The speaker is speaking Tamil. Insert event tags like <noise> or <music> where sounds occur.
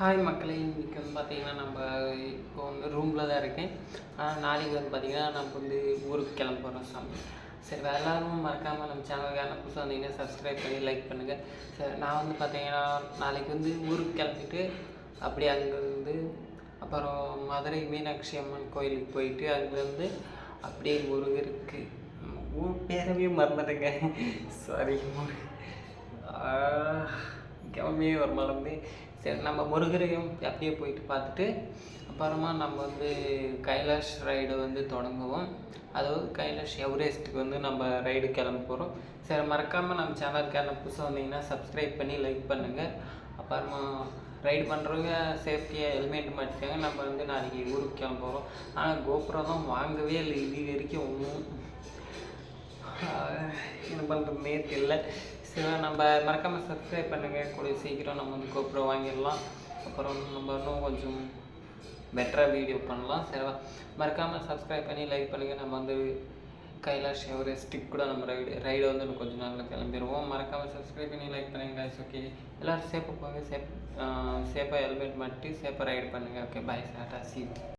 ஹாய் மக்களே. இன்றைக்கி வந்து பார்த்தீங்கன்னா நம்ம இப்போ வந்து ரூமில் தான் இருக்கேன். ஆனால் நாளைக்கு வந்து பார்த்திங்கன்னா நம்ம வந்து ஊருக்கு கிளம்புறோம் சாமி. சரி வேறு எல்லாரும் மறக்காமல் நம்ம சேனலுக்கான புதுசாக வந்தீங்கன்னா சப்ஸ்கிரைப் பண்ணி லைக் பண்ணுங்கள் சரி நான் வந்து பார்த்தீங்கன்னா நாளைக்கு வந்து ஊருக்கு கிளம்பிட்டு அப்படியே அங்கேருந்து அப்புறம் மதுரை மீனாட்சி அம்மன் கோயிலுக்கு போயிட்டு அங்கேருந்து அப்படியே முருகருக்கு ஊர் பேரவே மறந்துட்டேங்க. <laughs> சாரி கிளம்பியே ஒரு மறந்து சரி நம்ம முருகரையும் அப்படியே போயிட்டு பார்த்துட்டு அப்புறமா நம்ம வந்து கைலாஷ் ரைடு வந்து தொடங்குவோம். அதாவது கைலாஷ் எவரெஸ்ட்டுக்கு வந்து நம்ம ரைடு கிளம்ப போகிறோம் சரி மறக்காமல் நம்ம சேனலுக்கான புதுசாக வந்தீங்கன்னா சப்ஸ்கிரைப் பண்ணி லைக் பண்ணுங்கள் அப்புறமா ரைடு பண்ணுறவங்க சேஃப்டியாக ஹெல்மெட் மாட்டிக்காங்க. நம்ம வந்து நாளைக்கு ஊருக்கு கிளம்ப போகிறோம் ஆனால் கோபுரம் தான் வாங்கவே இல்லை. இது வரைக்கும் ஒன்றும் என்ன பண்ணுறதுனே தெரியல சரி நம்ம மறக்காமல் சப்ஸ்கிரைப் பண்ணுங்கள் கூடிய சீக்கிரம் நம்ம வந்து கோப்ரோ வாங்கிடலாம். அப்புறம் நம்ம இன்னும் கொஞ்சம் பெட்டராக வீடியோ பண்ணலாம். சரிவா மறக்காமல் சப்ஸ்கிரைப் பண்ணி லைக் பண்ணுங்கள் நம்ம வந்து கைலாஷ் ஸ்டிக் கூட நம்ம ரைடு ரைடு வந்து இன்னும் கொஞ்சம் நாளில் கிளம்பிடுவோம் மறக்காமல் சப்ஸ்கிரைப் பண்ணி லைக் பண்ணுங்கள் கைஸ் ஓகே எல்லோரும் சேஃபாக போங்க. சேஃப் சேஃபாக ஹெல்மெட் மாட்டி சேஃபாக ரைடு பண்ணுங்கள் ஓகே பாய் சாட்டா சீ